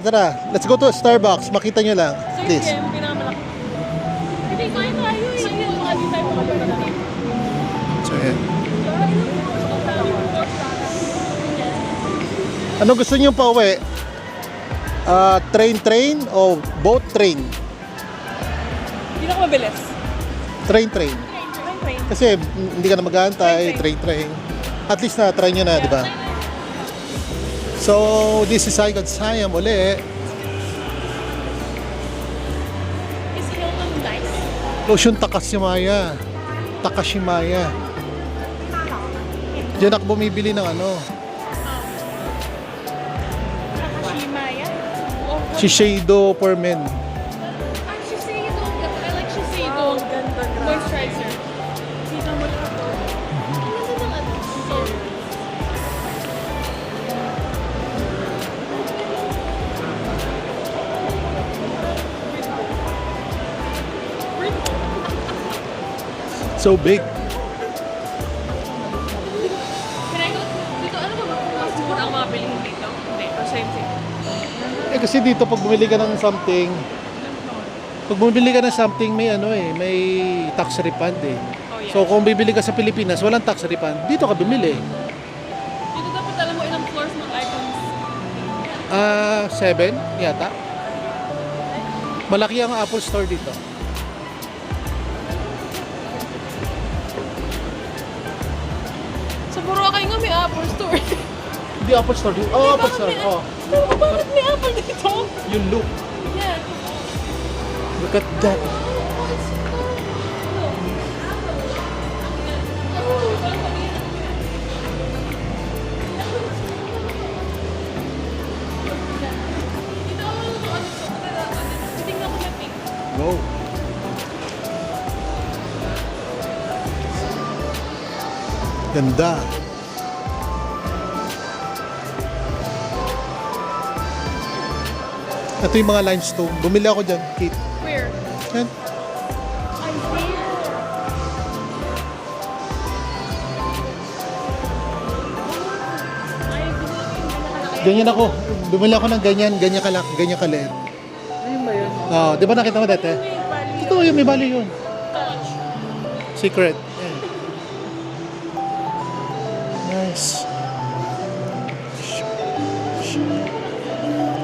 Tara, let's go to Starbucks. Makita niyo lang. Please. yun, pinakamalaki. Hindi, kain tayo eh. Sige, mga di tayo. So, yan. Ano gusto niyo pa uwi? Ah, train train o boat train? Hindi na ako mabilis. Train train. Train, train. Kasi hindi ka na mag-aantay, train train. At least na try niyo na, di ba? So, this is Saigon Siam uli. Is Hilton nice? Lotion Takashimaya. Takashimaya. Diyan ako bumibili ng ano, Shimaya? Oh, Shiseido for men. So big. Can I go? Dito, ano ba? Mas mura ang mga bilihin dito? Hindi. Or same thing? Eh kasi dito pag bumili ka ng something, pag bumili ka ng something may ano eh, may tax refund eh. Oh, yeah. So kung bibili ka sa Pilipinas, walang tax refund. Dito ka bumili. Dito dapat alam mo ilang floors ng items. Ah, 7 yata. Malaki ang Apple Store dito. Apple Store. Hindi Apple Store dito. Oh, Apple Store. Oh, Pero bakit may Apple dito? yung look. Yeah. Look at that. Dito ako Ito yung mga limestone. Bumili ako dyan, Kate. Where? Yan. Ganyan ako. Bumili ako ng ganyan, ganyan kalak, ganyan kalit. Ayun ba yun? Oh, di ba nakita mo dati? Ito yung may value yun. Secret. Yan. Nice.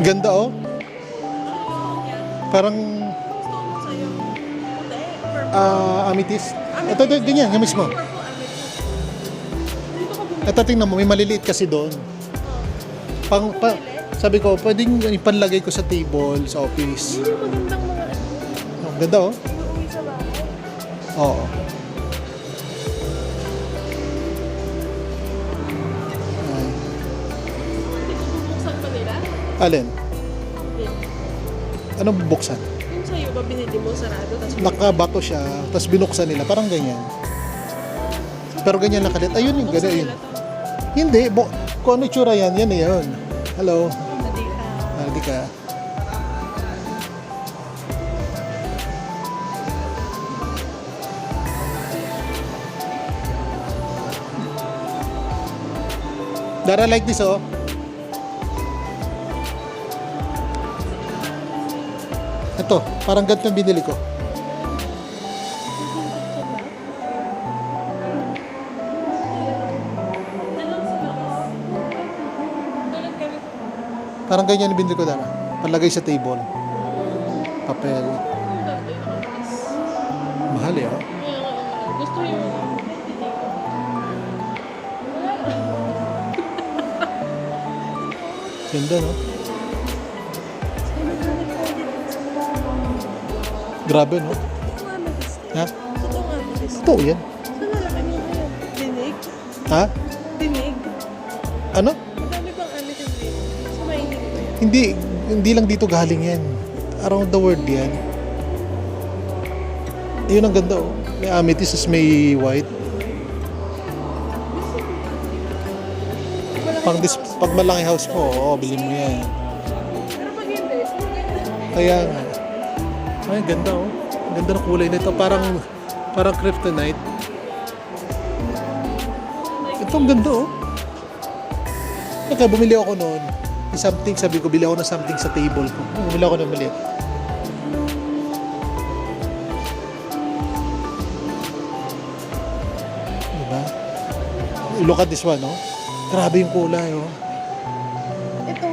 Ganda oh. Parang ah, amethyst. Ito, ito, ganyan, yung mismo. Ito tingnan mo, may maliliit kasi doon. Pang, pa, sabi ko, pwedeng ipanlagay ko sa table, sa office. Ano. Oh, ganda oh. Oo. Alin? Anong bubuksan? Yung sa'yo ba binili mo sarado? Tapos Nakabato siya, tapos binuksan nila, parang ganyan. Pero ganyan nakalit. Ayun yung ganyan. to. Hindi, bo, kung ano itsura yan, yan na yun. Hello, Hindi ah. ka. Dara like this oh. Ito, parang ganito yung binili ko. Parang ganyan yung binili ko dara. Palagay sa table. Papel. Mahal eh oh. Gusto yung Ganda no? Grabe no? Ha? Ito yan. Saan nalaki mo ngayon? Dinig? Ha? Dinig? Ano? Madami bang amit yung dinig? Sa yan. Hindi, hindi lang dito galing yan. Around the world yan. Ayun ang ganda oh. May amethyst, tas may white. Pang dis pag malaki house mo, oo, bilhin mo yan. Pero pag hindi, Kaya nga. Ay, ganda oh. Ganda ng kulay nito. Parang, parang kryptonite. Ito ang ganda oh. Kaya bumili ako noon. Something, sabi ko, bili ako ng something sa table ko. Bumili ako ng maliit. Diba? Look at this one, no? Grabe yung kulay, oh. Ito,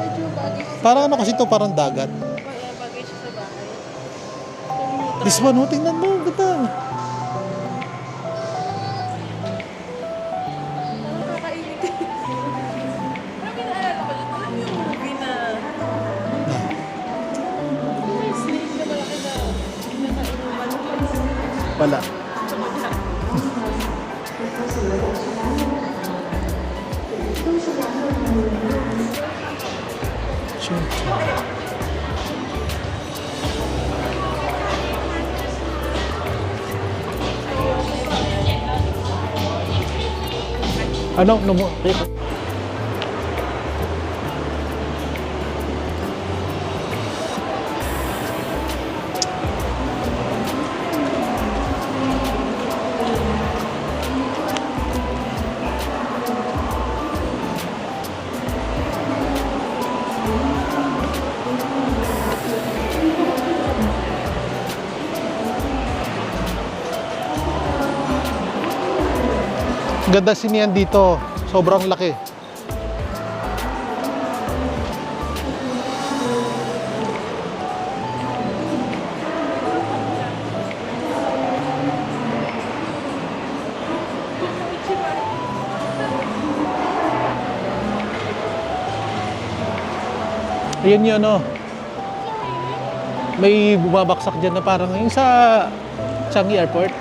medyo bagay. Parang ano kasi to parang dagat. This one, oh, tingnan mo, ganda. Ano? No mo? Ganda siniyan dito. Sobrang laki. Ayan yun, ano. May bumabaksak dyan na parang yung sa Changi Airport.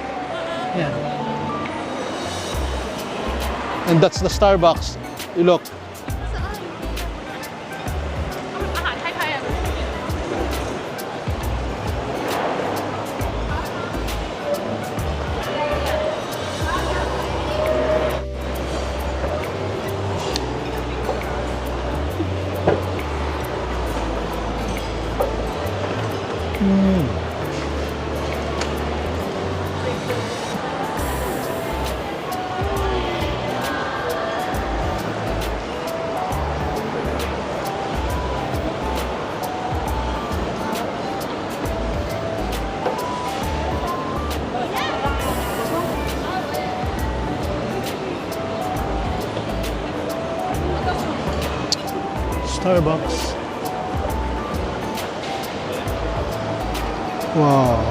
Yan. And that's the Starbucks. You look. Starbucks. Wow.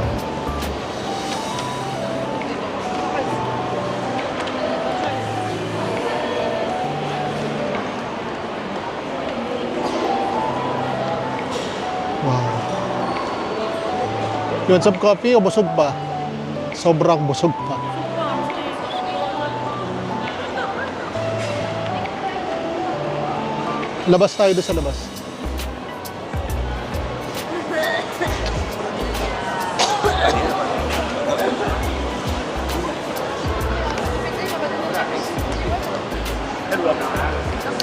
Wow. Want some coffee busog pa? Sobrang busog pa. Labas tayo doon sa labas.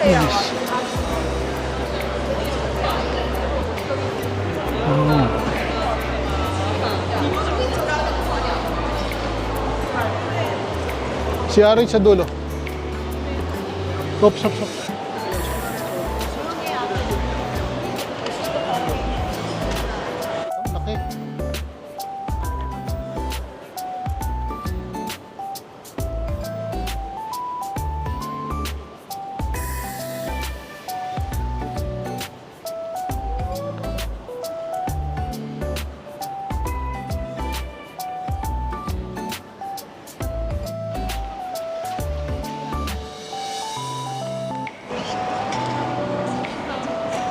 Yes. Mm. Si Arin sa dulo. Stop, stop, stop.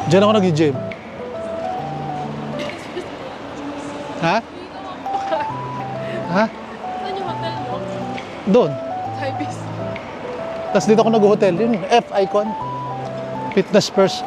Diyan ako nag-gym. Ha? Ha? Saan yung hotel mo? Doon. Ibis. Tapos dito ako nag-hotel. Yun, F icon. Fitness first.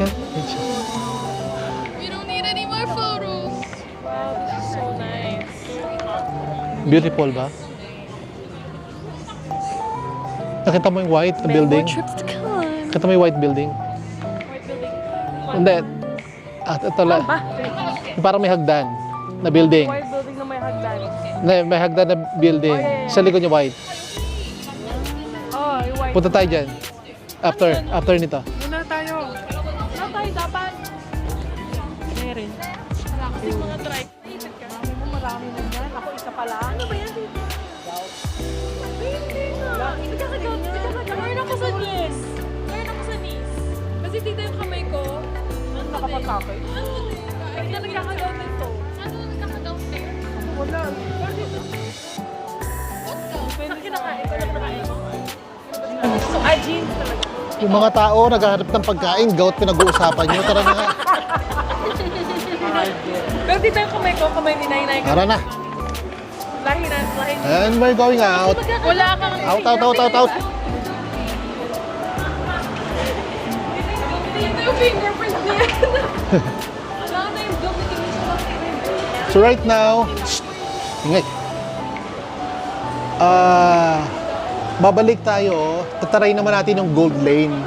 We don't need any more photos. Wow, this is so nice. Beautiful ba? Nakita mo yung white na building? trips to come. Nakita mo yung white building? White building. Hindi. At ito lang. Ba? Yung Parang may hagdan na building. White building na may hagdan. Na, may hagdan na building. Oh, yeah, yeah. Sa likod niya white. Oh, yung white. Punta tayo dyan. After, after nito. Kasi mga try. Marami mo, marami na yan. Ako isa pala. Ano ba yan? Hindi nga. Nagkakagout. Nagkakagout. Ngayon ako sa knees. Ngayon ako sa knees. Kasi dito yung kamay ko. Ano nakapagkakay? Ano? Ay, na nagkakagout nito. Ano nagkakagout there? Wala. Lang nakain. So, ah, jeans talaga. Yung mga tao naghahanap ng pagkain, gout pinag-uusapan nyo. Tara na nga. Pero dito yung kamay ko, kamay ni Nainay ko. Tara na. Lahi na, lahi na. And we're going out. Wala kang... Out, out, out, out, out. Dito yung fingerprint niya. Wala na yung dumiting siya. So right now, Shh! ingay. Ah, babalik tayo. Tataray naman natin yung gold lane.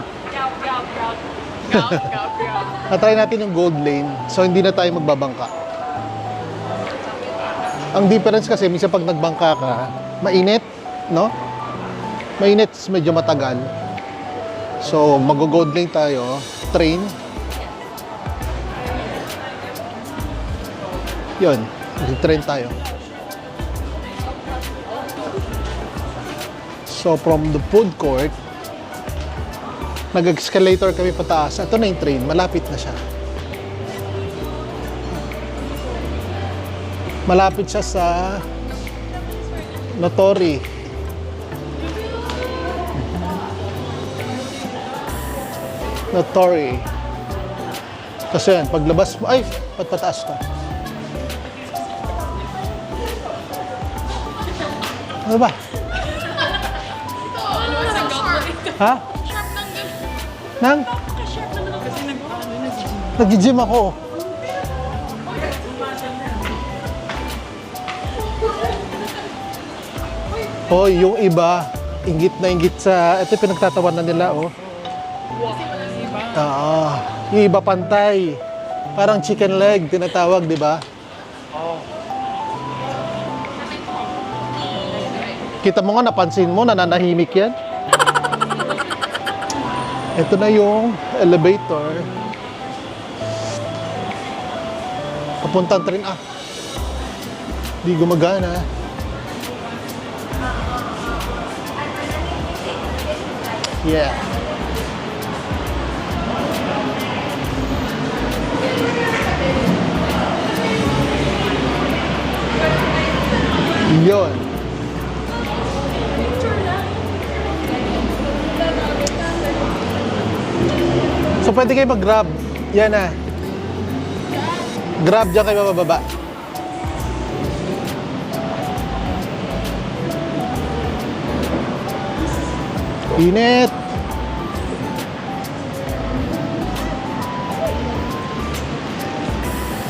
Tatry natin yung gold lane. So hindi na tayo magbabangka. Ang difference kasi, minsan pag nagbangka ka, mainit, no? Mainit, medyo matagal. So, mag-gold lane tayo, train. Yun, mag-train tayo. So, from the food court, nag-escalator kami pataas. Ito na yung train, malapit na siya. Malapit siya sa Notori. Notori. Kasi yan, paglabas mo, ay, ba't pataas to? Ano ba? Ha? Nang? Nag-gym ako. Oh, yung iba, inggit na inggit sa, ito pinagtatawanan nila, oh. Oo. Yung iba pantay. Parang chicken leg, tinatawag, di ba? Kita mo nga, napansin mo, nananahimik yan. Ito na yung elevator. Papuntang train, ah. Di gumagana. Yeah. Yun. So pwede kayo mag-grab. Yan na. Grab dyan kayo mababa. Init.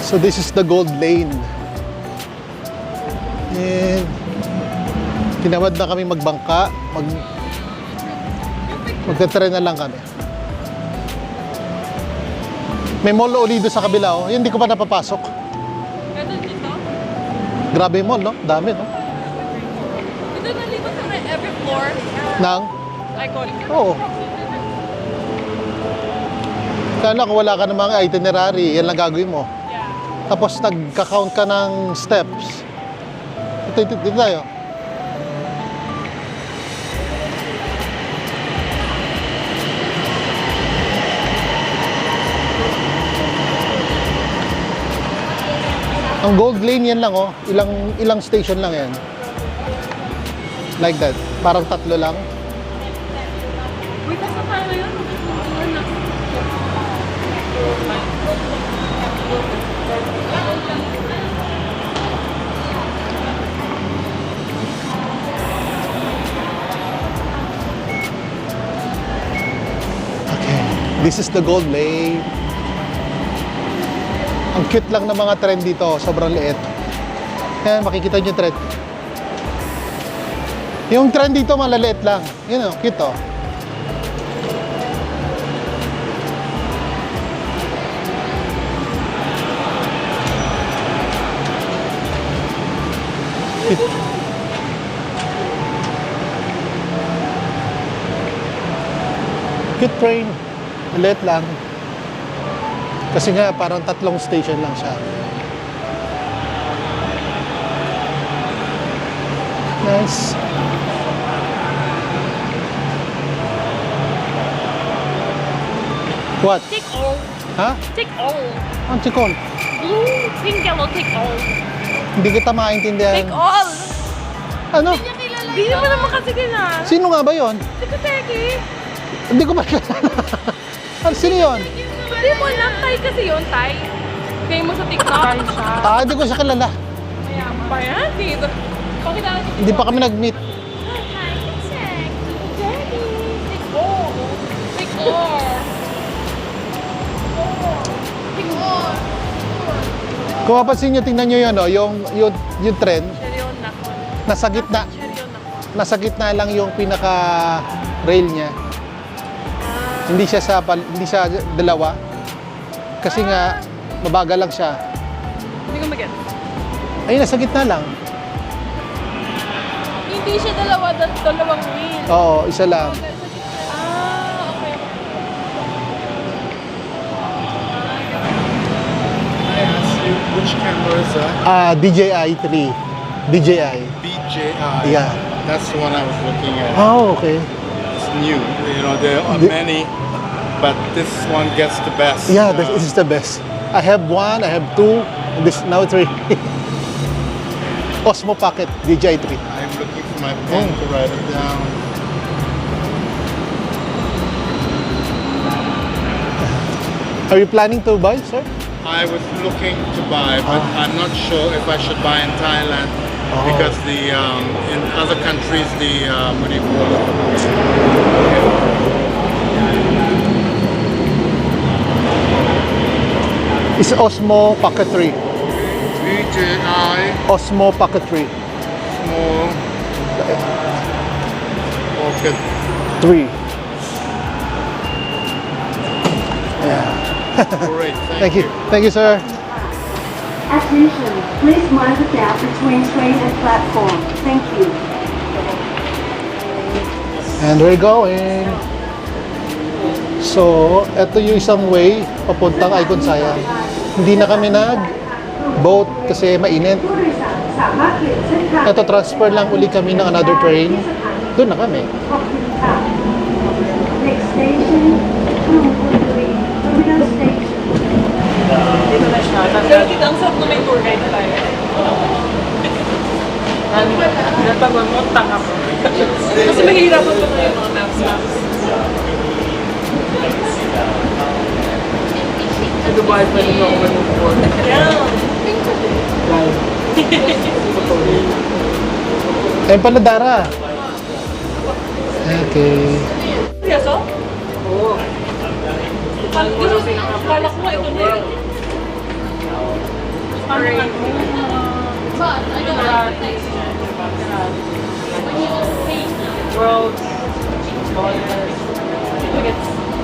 So this is the gold lane. And tinawad na kami magbangka. Mag Magte-tren na lang kami. May mall ulit sa kabila oh. Yun, hindi ko pa napapasok. Ito dito? Grabe yung mall, no? Dami, no? Ito nalipat na every floor. Nang? Oo. Sana kung wala ka namang itinerary, yan lang gagawin mo. Yeah. Tapos nagka-count ka ng steps. Ito, ito, ito tayo. Ang gold lane yan lang oh, ilang ilang station lang yan. Like that, parang tatlo lang. This is the gold lane. Ang cute lang ng mga trend dito. Sobrang liit. Yan, makikita nyo trend. Yung trend dito malaliit lang. Yun oh, cute oh. Cute. Cute train. Maliit lang. Kasi nga, parang tatlong station lang siya. Nice. What? Take all. Ha? Take all. Ang chikol. Blue, pink, yellow, take all. Hindi kita maintindihan. Take all. Ano? Hindi mo naman kasi kilala. Sino nga ba yon? Si Kuteki. Hindi ko ba kilala. Ano, sino yon? Hindi mo lang, Tay kasi yun, Tay. Kaya mo sa TikTok. Tay siya. Ah, hindi ko siya kilala. Mayaman pa yan. Dito. Pakilala niyo. Hindi pa kami nag-meet. Kung mapansin nyo, tingnan nyo yun, oh, yung, yung, yung trend, Cheryon na ko. nasa gitna, ko. nasa gitna lang yung pinaka rail niya. Hindi siya sa pal- hindi siya dalawa. Kasi nga mabagal lang siya. Hindi ko mag-get. Ay nasa gitna lang. Hindi siya dalawa, dal- dalawang wheel. Oo, isa lang. Ah, okay. I ask you which camera is that? Ah, DJI 3. DJI. DJI. Yeah. That's the one I was looking at. Oh, okay. New. You know, there are The- many, but this one gets the best. Yeah, Uh, this, is the best. I have one, I have two, and this now three. Osmo Pocket DJI 3. I'm looking for my pen Oh. to write it down. Are you planning to buy, sir? I was looking to buy, but Ah. I'm not sure if I should buy in Thailand Oh. because the um, in other countries the um, what do you call it? It's Osmo Pocket 3. DJI Osmo Pocket 3. small pocket 3. Yeah. Great, thank, Thank you. Thank you, sir. Attention, please mind the gap between train and platform. Thank you. And we're going. So, ito yung isang way papuntang Icon Saya. Hindi na kami nag-boat kasi mainit. Ito, transfer lang uli kami ng another train. Doon na kami. Next station, pero dito ang sarap na may tour guide tayo. Napagod mo, tanga ko. Kasi mahirapan pa tayo mga maps maps. Sa Dubai pa rin ako mag-tour. Ayun pala, Dara. Okay. Seryoso? Oo. Kala ko ito na yun. But, I don't World.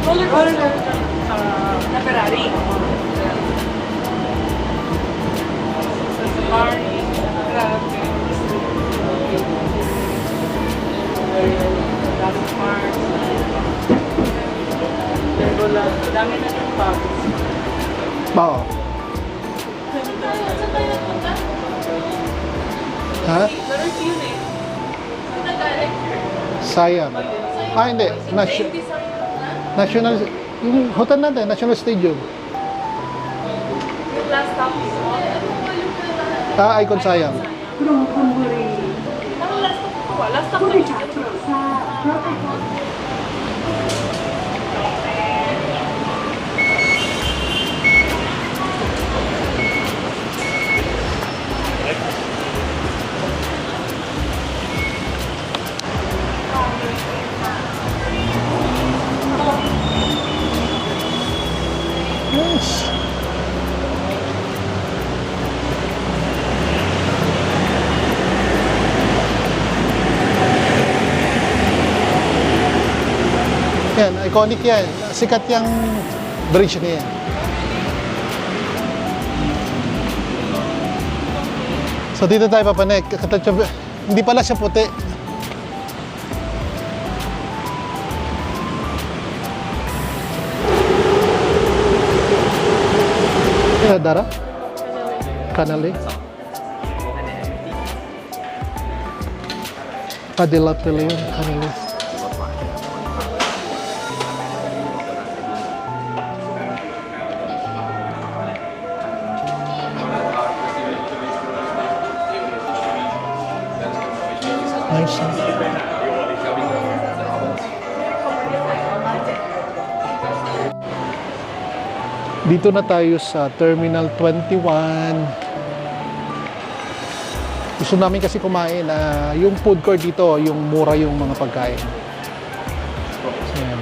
Roller coaster. Na Ferrari. Sa Safari. Grabe. Dami Mars. Legola. Dami na yung pagos. Oo. Saan tayo nagpunta? Ha? Larot Ah, hindi. Nation National... Yung hotel natin, National Stadium. Ah, Icon Siam. Last stop ko. Ah. Last stop ko. Nice. Yan, iconic yan. Sikat yung bridge na yan. So dito tayo papanek. Hindi pala siya puti. Kaya Dara? Kanali? Kadila pala yun, kanali. Dito na tayo sa Terminal 21. Gusto namin kasi kumain na yung food court dito, yung mura yung mga pagkain. Ayan.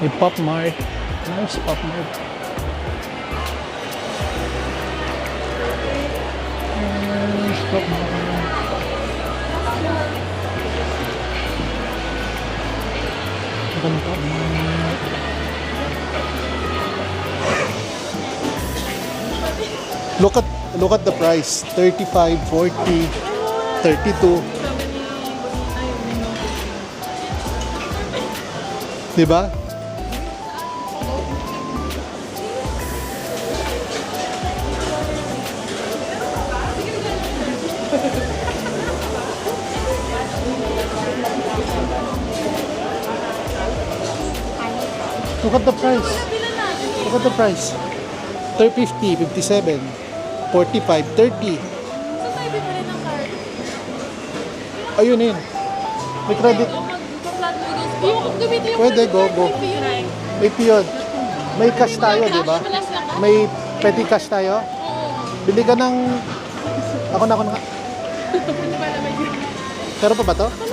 May Pop Mart. Nice Pop Mart. Nice Pop Mart. Mart. Look at look at the price. 35, 40, 32. 'Di ba? Look at the price. Look at the price. 350, 57, 45, 30. Saan tayo bibili ng card? Ayun yun. May credit. Yung gamitin yung Pwede, go, go. may piyon. May cash tayo, di ba? May petty cash tayo. Bili ka ng... Ako na, ako na. Pero pa ba to?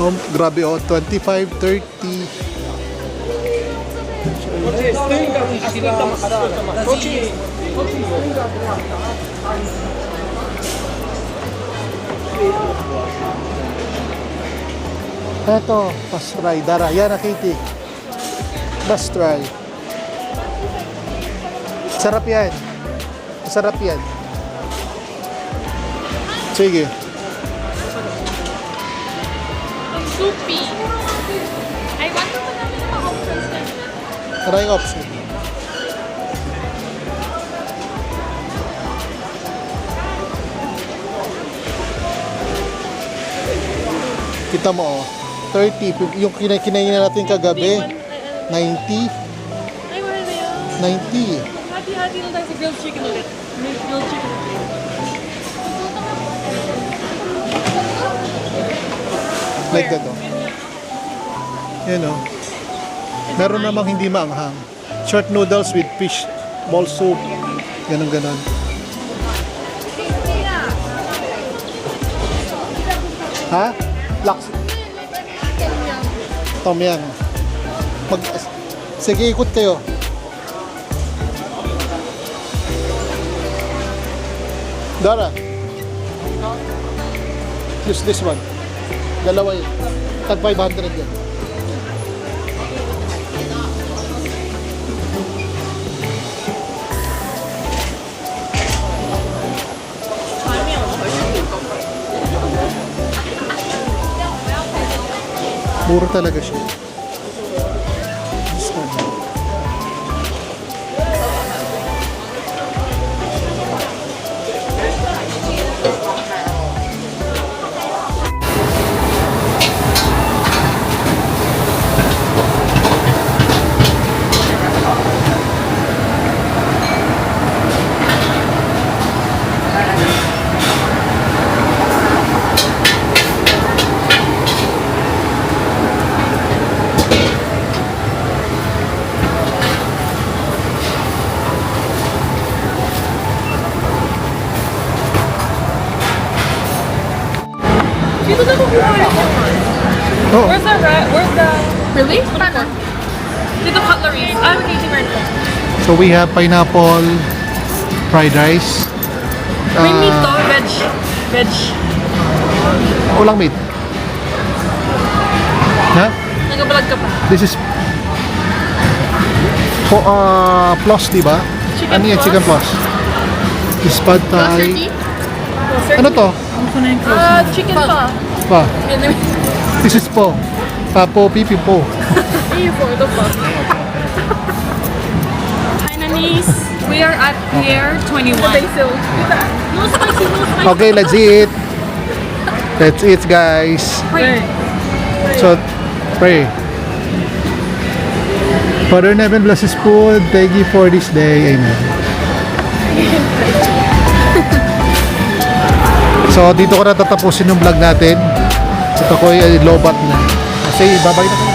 Oh, grabe oh. 25, 30. Eto, pastry. Dara, yan na Katie. Pastry. Sarap yan. Sarap yan. Sige. Soupy. Ay, wonder pa namin yung mga options na yun. Maraming option. Kita mo oh, 30, yung kinain natin kagabi, 90, Ay, mahal na yun. 90. Hati-hati lang tayo sa grilled chicken ulit. Grilled chicken Like that oh. Yan oh. Meron namang hindi maanghang. Short noodles with fish ball soup. Ganun ganon. Ha? Laks. Tom Yum. Mag Sige, ikot kayo. Dara. Use this one. Dalawa yun. Tag 500 yan. Mura talaga siya. We have pineapple fried rice. May meat to, veg. Veg. Walang meat. Ha? Nagabalag ka pa. This is po, uh, plus, di ba? Chicken ano yan? plus? Chicken plus. This is pad thai. Ano to? Ah, chicken pa. Pa. This is po. Papo, pipi po. Iyo po, ito pa. Nanis. We are at Pier 21. Basil. No spicy, no spicy. Okay, let's eat. Let's eat, guys. Pray. So, pray. Father in heaven, bless this food. Thank you for this day. Amen. so, dito ko na tatapusin yung vlog natin. Ito ko ay lobat na. Kasi babay na.